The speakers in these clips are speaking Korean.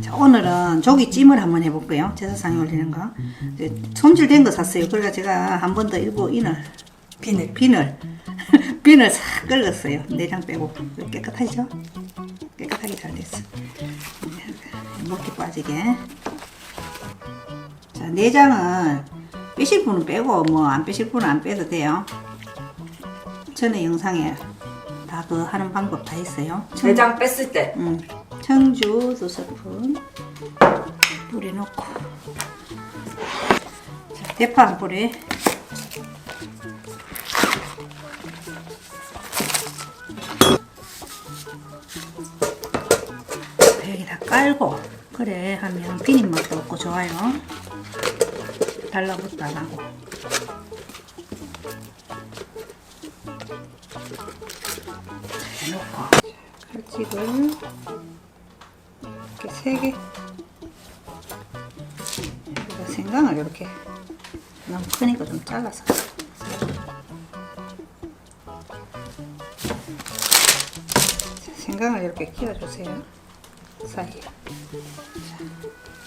자, 오늘은 조기찜을 한번 해볼게요. 제사상에 올리는 거. 손질된 거 샀어요. 그래서 제가 한 번 더 일부 인을, 비늘. 비늘, 비늘 싹 긁었어요. 내장 빼고. 깨끗하죠? 깨끗하게 잘 됐어. 물기 빠지게. 자, 내장은 빼실 분은 빼고, 뭐, 안 빼실 분은 안 빼도 돼요. 전에 영상에 다 그 하는 방법 다 있어요. 내장 뺐을 때. 음, 청주 두 스푼 뿌려놓고. 자, 대파 한 뿌리. 여기다 깔고 그래 하면 비린 맛도 없고 좋아요. 달라붙도 안 하고. 자, 해놓고. 칼집을 이렇게 세 개. 여기다 생강을 이렇게 너무 크니까 좀 잘라서. 자, 생강을 이렇게 끼워주세요. 사이에. 자,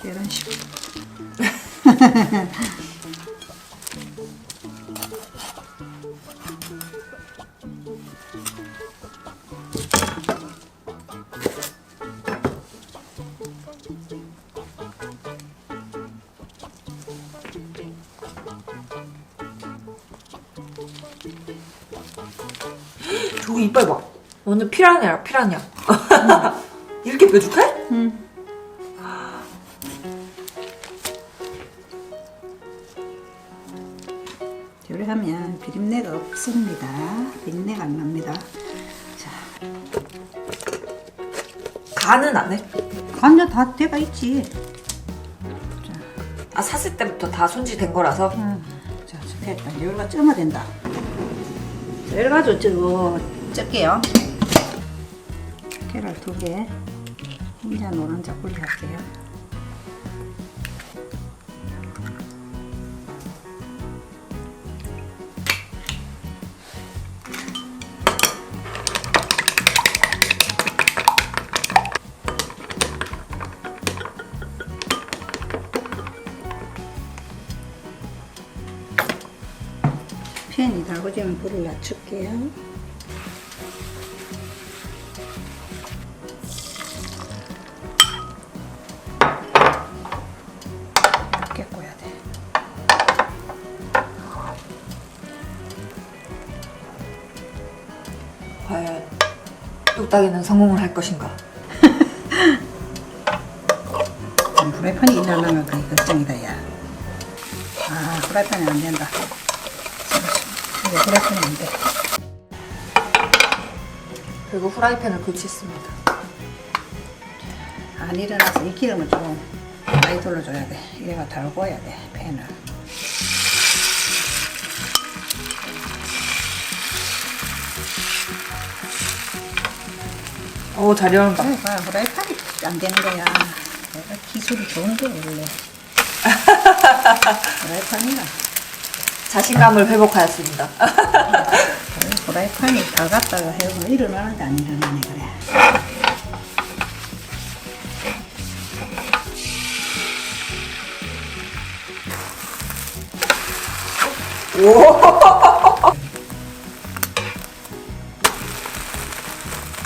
이런 식으로. 저거 이빨 봐. 완전 피라냐야, 피라냐. 이렇게 뾰족해? 음. 요리하면 비린내가 없습니다. 비린내가 안 납니다. 자, 간은 안 해? 간장 다 돼가 있지. 아, 샀을 때부터 다 손질된 거라서. 음. 자. 이제 여기가 쪄야 된다. 자, 여러 가지 찌 고 쪄게요. 계란 두 개. 혼자 노른자 꿀리 할게요. 팬이 달궈지면 불을 낮출게요. 뚝딱이는 성공을 할 것인가? 음, 프라이팬이 일어나면 그게 걱정이다, 야. 아, 프라이팬이 안 된다. 이거 프라이팬이 안 돼. 그리고 후라이팬을 교체했습니다. 안 일어나서 이 기름을 좀 많이 돌려줘야 돼. 이래가 달궈야 돼, 팬을. 오, 잘 열었다. 그러니까 프라이팬이 안 되는 거야. 내가 기술이 좋은데, 원래. 프라이팬이라. 자신감을 회복하였습니다. 프라이팬이 다 갖다가 해보면 일어나는데 안 일어나네, 그래.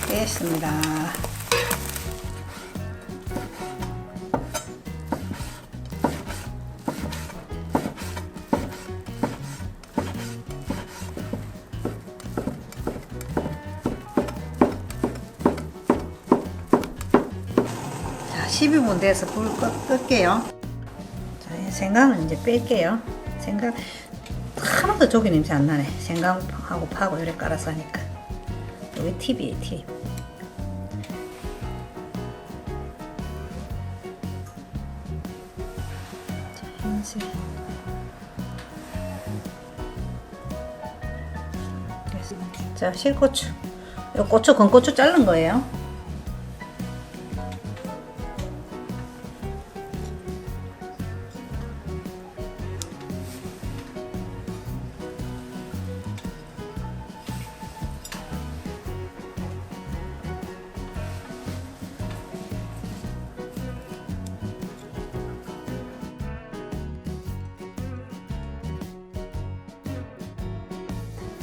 됐습니다. 자, 12분 돼서 불 끄, 끌게요. 자, 이 생강은 이제 뺄게요. 생강 하나도 조기 냄새 안 나네. 생강하고 파고 이렇게 깔아서 하니까. 여기 팁이에요, 팁. 됐습니다. 자, 실고추. 이 고추, 건고추 자른 거예요.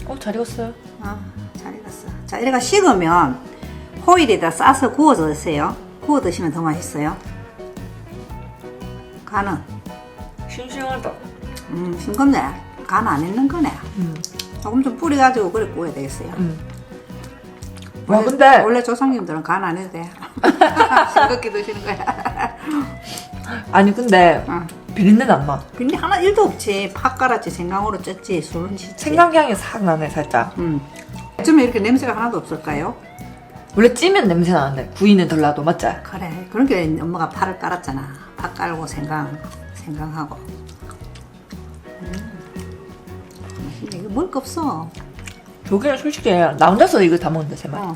어, 잘 익었어요. 아, 잘 익었어. 자, 이래가 식으면 호일에다 싸서 구워서 드세요. 구워 드시면 더 맛있어요. 간은 싱싱하다. 음, 싱겁네. 간안 했는 거네. 음. 조금 좀 뿌려가지고 그래 구워야 되겠어요. 음. 와, 원래- 근데 원래 조상님들은 간 안 해도 돼. 싱겁게 드시는 거야. 아니 근데 어. 비린내는 안 나. 근데 하나 일도 없지. 팥 갈았지, 생강으로 쪘지, 술은 씻지. 생강향이 싹 나네 살짝. 음. 어쩌면 이렇게 냄새가 하나도 없을까요? 원래 찌면 냄새 나는데 구이는 덜 나도 맞지? 그래. 그러니까 엄마가 파를 깔았잖아. 파 깔고 생강, 생강하고. 음. 맛있네. 이거 먹을 거 없어. 저기는 솔직히 나 혼자서 이거 다 먹는데 세 마리. 어,